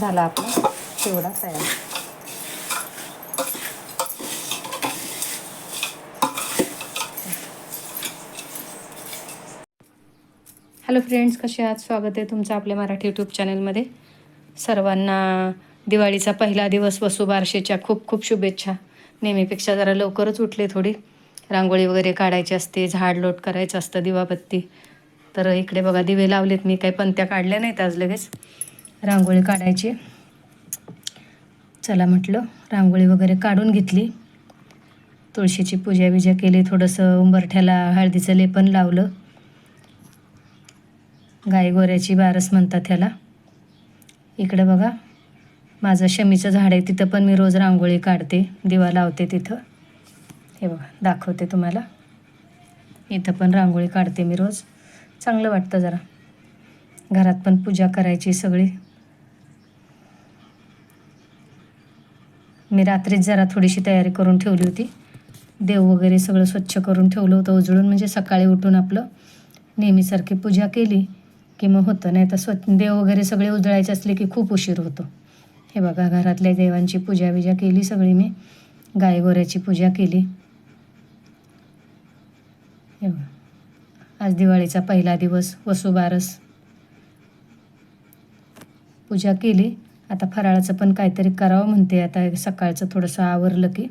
झाला आपला चिवडा तयार. हॅलो फ्रेंड्स कसे आहात? स्वागत आहे तुमचं आपल्या मराठी यूट्यूब चॅनलमध्ये सर्वांना दिवाळीचा पहिला दिवस वसुबारशेच्या खूप खूप शुभेच्छा. नेहमीपेक्षा जरा लवकरच उठले थोडी. रांगोळी वगैरे काढायची असते झाड लोट करायचं असतं दिवाबत्ती. तर इकडे बघा दिवे लावलेत मी काही पंत्या काढल्या नाहीत आज लगेच. रांगोळी काढायची. चला म्हटलं रांगोळी वगैरे काढून घेतली. तुळशीची पूजा बिजा केली थोडंसं उंबरठ्याला हळदीचं लेपन लावलं. गाई गोऱ्याची बारस म्हणतात ह्याला इकडं बघा माझं शमीचं झाड आहे तिथं पण मी रोज रांगोळी काढते दिवा लावते तिथं. हे बघा दाखवते तुम्हाला. इथं पण रांगोळी काढते मी रोज. चांगलं वाटतं जरा. घरात पण पूजा करायची सगळी. मी रात्रीच जरा थोडीशी तयारी करून ठेवली होती. देव वगैरे सगळं स्वच्छ करून ठेवलं होतं उजळून म्हणजे सकाळी उठून आपलं नेहमीसारखी पूजा केली की मग होतं. नाही तर स्वच्छ देव वगैरे सगळे उजळायचे असले की खूप उशीर होतो. हे बघा घरातल्या देवांची पूजा बिजा केली सगळी मी. गाय गोऱ्याची पूजा केली. हे बघा. आज दिवाळीचा पहिला दिवस वसुबारस. पूजा केली. आता फराळाचं पण काहीतरी करावं म्हणते. आता सकाळचं थोडंसं आवरलं की.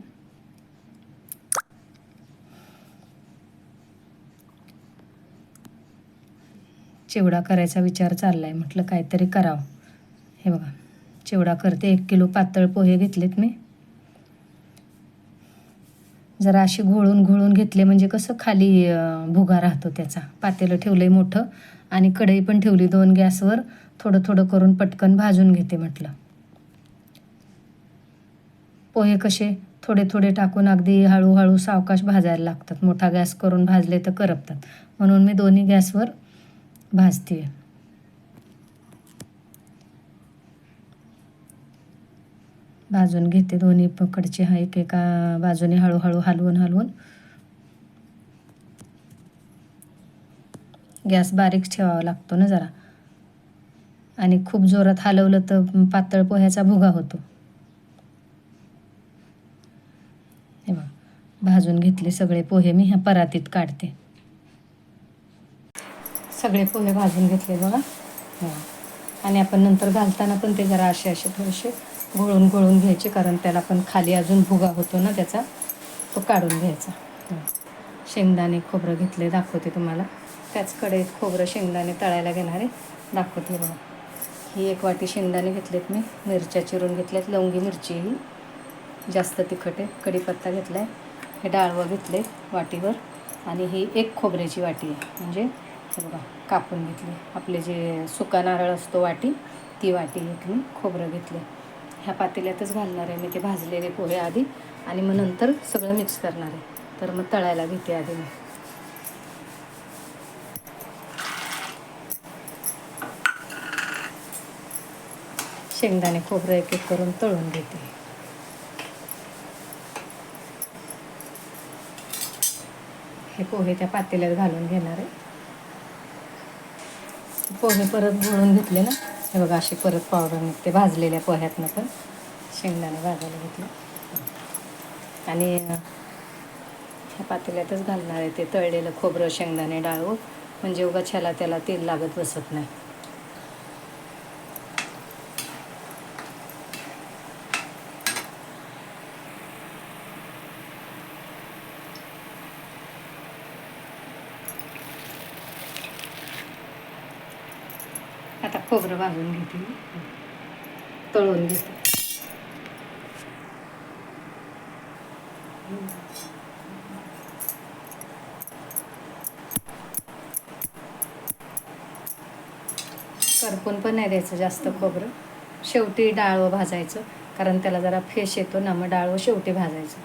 चिवडा करायचा विचार चालला आहे म्हटलं काहीतरी करावं. हे बघा चिवडा करते. एक किलो पातळ पोहे घेतलेत मी. जरा अशी घोळून घोळून घेतले म्हणजे कसं खाली भुगा राहतो त्याचा. पातेलं ठेवलं आहे मोठं आणि कढई पण ठेवली दोन गॅसवर. थोडं थोडं करून पटकन भाजून घेते म्हटलं. पोहे कसे? थोडे थोडे टाकून अगदी हळूहळू सावकाश भाजायला लागतात. मोठा गॅस करून भाजले तर करपतात. म्हणून मी दोन्ही गॅसवर भाजते भाजून घेते दोन्ही पकडचे. हा एक एका बाजूने हळूहळू हलवून हलवून. गॅस बारीक ठेवावा लागतो ना जरा. आणि खूप जोरात हलवलं तर पातळ पोह्याचा भुगा होतो. हे भाजून घेतले सगळे पोहे मी ह्या परातीत काढते. सगळे पोहे भाजून घेतले बघा. हो. आणि आपण नंतर घालताना पण ते जरा असे असे थोडेसे गोळून गोळून घ्यायचे कारण त्याला पण खाली अजून भुगा होतो ना त्याचा तो काढून घ्यायचा. हो. शेंगदाणे खोबरं घेतले दाखवते तुम्हाला. त्याच खोबरं शेंगदाणे तळायला घेणारे दाखवते बघा. ही एक वाटी शेंगदाणे घेतलेत मी. मिरच्या चिरून घेतल्यात. लवंगी मिरची ही. जास्त तिखट आहे. कढीपत्ता घेतला आहे हे डाळवं घेतले वाटीवर. आणि ही एक खोबऱ्याची वाटी आहे. म्हणजे हे बघा कापून घेतली. आपले जे सुका नारळ असतो वाटी ती वाटी घेतली. खोबरं घेतले. ह्या पातेल्यातच घालणार आहे मी. ते भाजलेले पोहे आधी. आणि मग नंतर सगळं मिक्स करणार आहे. तर मग तळायला घेते आधी मी. शेंगदाणे खोबरं एक एक करून तळून घेते. हे पोहे त्या पातेल्यात घालून घेणार आहे. पोहे परत घोळून घेतले ना हे बघा असे परत पावडर निघते भाजलेल्या पोह्यातनं पण शेंगदाणे भाजायला घेतले. आणि ह्या पातेल्यातच घालणार आहे ते तळलेलं खोबरं शेंगदाणे डाळ. म्हणजे उगाच ह्याला त्याला तेल लागत बसत नाही. आता खोबरं भाजून घेते मी. तळून घेते. करपून पण नाही द्यायचं जास्त खोबरं. शेवटी डाळवं भाजायचं कारण त्याला जरा फेश येतो ना मग डाळवं शेवटी भाजायचं.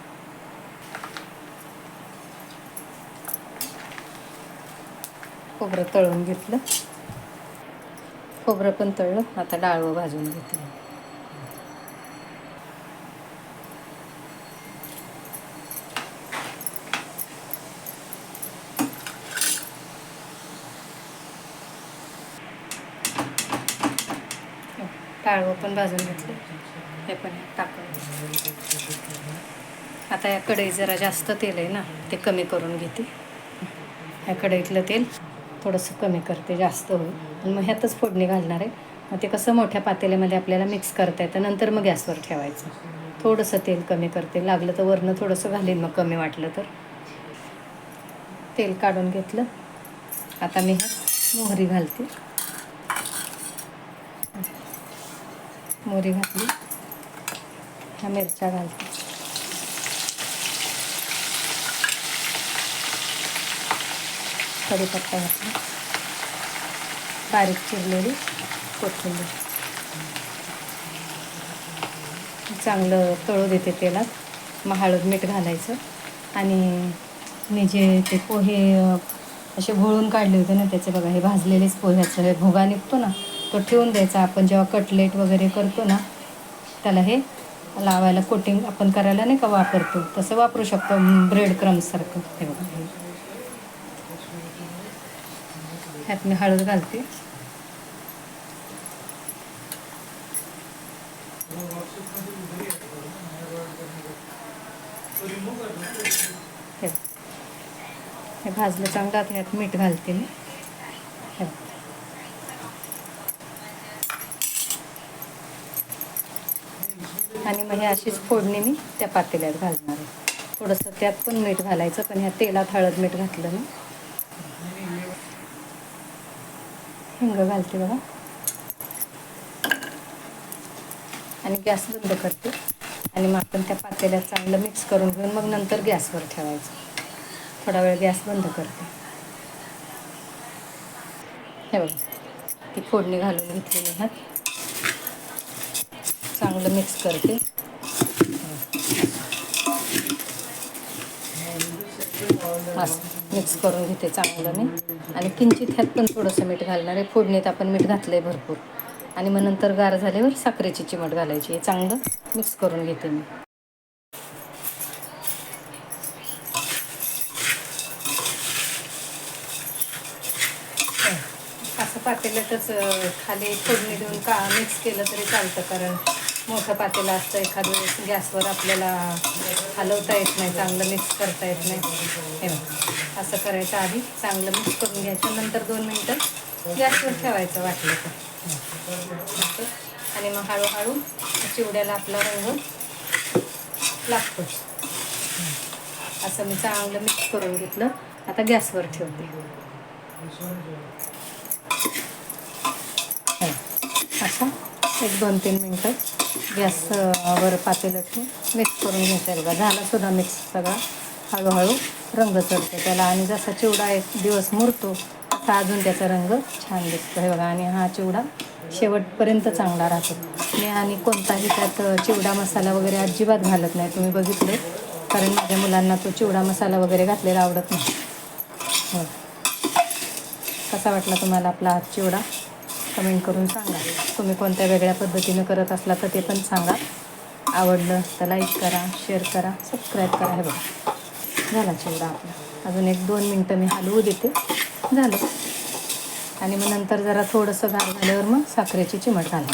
खोबरं तळून घेतलं. खोबरं पण तळलं. आता डाळवं भाजून घेतलं डाळवं पण भाजून घेतलं. हे पण टाकून आता या कढईत जरा जास्त तेल आहे ना ते कमी करून घेते. ह्या कढईतलं तेल. थोडंसं कमी करते जास्त होईल. आणि मग ह्यातच फोडणी घालणार आहे. मग ते कसं मोठ्या पातेल्यामध्ये आपल्याला मिक्स करता येतं नंतर मग गॅसवर ठेवायचं. थोडंसं तेल कमी करते. लागलं तर वरनं थोडंसं घालीन मग कमी वाटलं तर. तेल काढून घेतलं. आता मी मोहरी घालते. मोहरी घातली. ह्या मिरच्या घालते. कढीपत्ता घातला. बारीक चिरलेली कोथिंबीर. चांगलं तळू देते तेलात. मग हळद मीठ घालायचं. आणि मी जे ते पोहे असे घोळून काढले होते ना त्याचे बघा हे भाजलेलेच पोह्याचं हे भोगा निघतो ना तो ठेवून द्यायचा. आपण जेव्हा कटलेट वगैरे करतो ना त्याला हे लावायला कोटिंग आपण करायला नाही का वापरतो? तसं वापरू शकतो ब्रेड क्रम्ससारखं हे बघा हे. ह्यात मी हळद घालते. हे हे भाजलं चांगलं आता ह्यात मीठ घालते मी. आणि मग हे अशीच फोडणी मी त्या पातेल्यात घालणार आहे. थोडंसं त्यात पण मीठ घालायचं पण ह्या तेलात हळद मीठ घातलं मी हिंग घालते बघा. आणि गॅस बंद करते. आणि मग आपण त्या पातेल्यात चांगलं मिक्स करून घेऊन मग नंतर गॅसवर ठेवायचं. थोडा वेळ गॅस बंद करते. हे बघा ती फोडणी घालून घेतलेली ह्यात चांगलं मिक्स करते. असं मिक्स करून घेते चांगलं मी. आणि किंचित ह्यात पण थोडंसं मीठ घालणार आहे. फोडणीत आपण मीठ घातलं आहे भरपूर. आणि मग नंतर गार झाल्यावर साखरेची चिमट घालायची. हे चांगलं मिक्स करून घेते मी. असं पातेल्यातच खाली फोडणी देऊन का मिक्स केलं तरी चालतं कारण मोठं पातेलं असतं एखादं वेळेस गॅसवर आपल्याला हलवता येत नाही चांगलं मिक्स करता येत नाही. हे बघ. असं करायचं आधी चांगलं मिक्स करून घ्यायचं नंतर दोन मिनटं गॅसवर ठेवायचं वाटलं तर आणि मग हळूहळू चिवड्याला आपला रंग लागतो. असं मी चांगलं मिक्स करून घेतलं आता गॅसवर ठेवते. हो, असं एक दोन तीन मिनटं गॅसवर पातेलं ठेवून मिक्स करून घ्यायचं बघा. झालासुद्धा मिक्स सगळा. हळूहळू रंग चढतो त्याला. आणि जसा चिवडा एक दिवस मुरतो तसा अजून त्याचा रंग छान दिसतो. हे बघा आणि हा चिवडा शेवटपर्यंत चांगला राहतो. मी आणि कोणताही त्यात चिवडा मसाला वगैरे अजिबात घालत नाही. तुम्ही बघितले? कारण माझ्या मुलांना तो चिवडा मसाला वगैरे घातलेला आवडत नाही. हो. कसा वाटला तुम्हाला आपला चिवडा? कमेंट करून सांगा. तुम्ही कोणत्या वेगळ्या पद्धतीनं करत असला तर ते पण सांगा. आवडलं तर लाईक करा शेअर करा सबस्क्राईब करा. हे बघा. झाला चिवडा आपला. अजून एक दोन मिनटं मी हलवू देते. झालं. आणि मग नंतर जरा थोडंसं गार झाल्यावर मग साखरेची चिमट घाला.